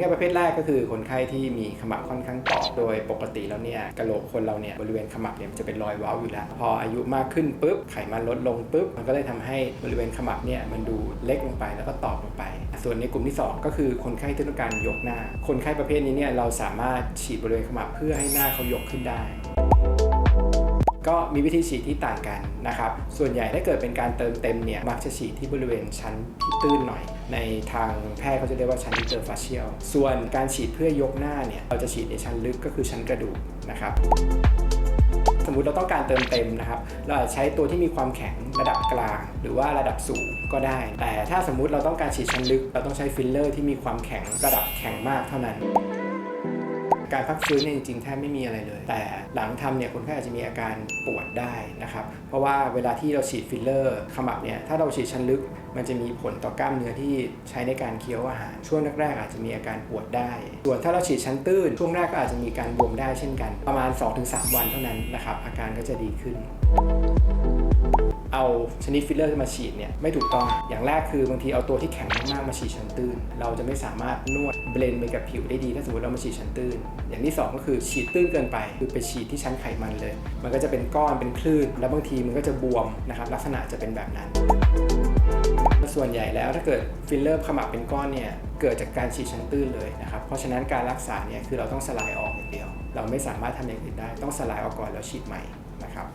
ไข้ประเภทแรกก็คือคนไข้ที่มีขมับค่อนข้างตอบโดยปกติแล้วเนี่ยกระโหลกคนเราเนี่ยบริเวณขมับเนี่ยมันจะเป็นรอยเว้าอยู่แล้ว พออายุมากขึ้นปุ๊บไขมันลดลงปุ๊บมันก็เลยทำให้บริเวณขมับเนี่ยมันดูเล็กลงไปแล้วก็ตอบลงไป ส่วนในกลุ่มที่สองก็คือคนไข้ที่ต้องการยกหน้า คนไข้ประเภทนี้เนี่ยเราสามารถฉีดบริเวณขมับเพื่อให้หน้าเขายกขึ้นได้ ก็มีวิธีฉีดที่ต่างกันนะครับ ส่วนใหญ่ถ้าเกิดเป็นการเติมเต็มเนี่ยมักจะฉีดที่บริเวณชั้นที่ตื้นหน่อย ในทางแพทย์เขาจะเรียกว่าชั้นอินเตอร์ฟาเชียลส่วนการฉีดเพื่อยกหน้าเนี่ยเราจะฉีดในชั้นลึกก็คือชั้นกระดูกนะครับสมมติเราต้องการเติมเต็มนะครับ เราอาจใช้ตัวที่มีความแข็งระดับกลาง หรือว่าระดับสูงก็ได้ แต่ถ้าสมมุติเราต้องการฉีดชั้นลึก เราต้องใช้ฟิลเลอร์ที่มีความแข็งระดับแข็งมากเท่านั้น การพักฟื้นเนี่ยจริงๆแทบไม่มีอะไรเลย แต่หลังทำเนี่ยคนไข้อาจจะมีอาการปวดได้นะครับ เพราะว่าเวลาที่เราฉีดฟิลเลอร์ขมับเนี่ยถ้าเราฉีดชั้นลึก มันจะมีผลต่อกล้ามเนื้อที่ใช้ในการเคี้ยวอาหาร ช่วงแรกๆอาจจะมีอาการปวดได้ ส่วนถ้าเราฉีดชั้นตื้น ช่วงแรกก็อาจจะมีการบวมได้เช่นกัน ประมาณ 2-3 วันเท่านั้นนะครับอาการก็จะดีขึ้น เอาชนิดฟิลเลอร์มาฉีดเนี่ยไม่ถูกต้อง อย่างแรกคือบางทีเอาตัวที่แข็งมากๆมาฉีดชั้นตื้น เราจะไม่สามารถนวดเบลนไปกับผิวได้ดี ถ้าสมมติเรามาฉีดชั้นตื้น อย่างที่สองก็คือฉีดตื้นเกินไป คือไปฉีดที่ชั้นไขมันเลย มันก็จะเป็นก้อนเป็นคลื่น แล้วบางทีมันก็จะบวมนะครับลักษณะจะเป็นแบบนั้น ส่วนใหญ่แล้วถ้าเกิดฟิลเลอร์ขมับเป็นก้อนเนี่ยเกิดจากการฉีดชั้นตื้นเลยนะครับเพราะฉะนั้นการรักษาเนี่ยคือเราต้องสลายออกอย่างเดียว เราไม่สามารถทำอย่างอื่นได้ ต้องสลายออกก่อนแล้วฉีดใหม่นะครับ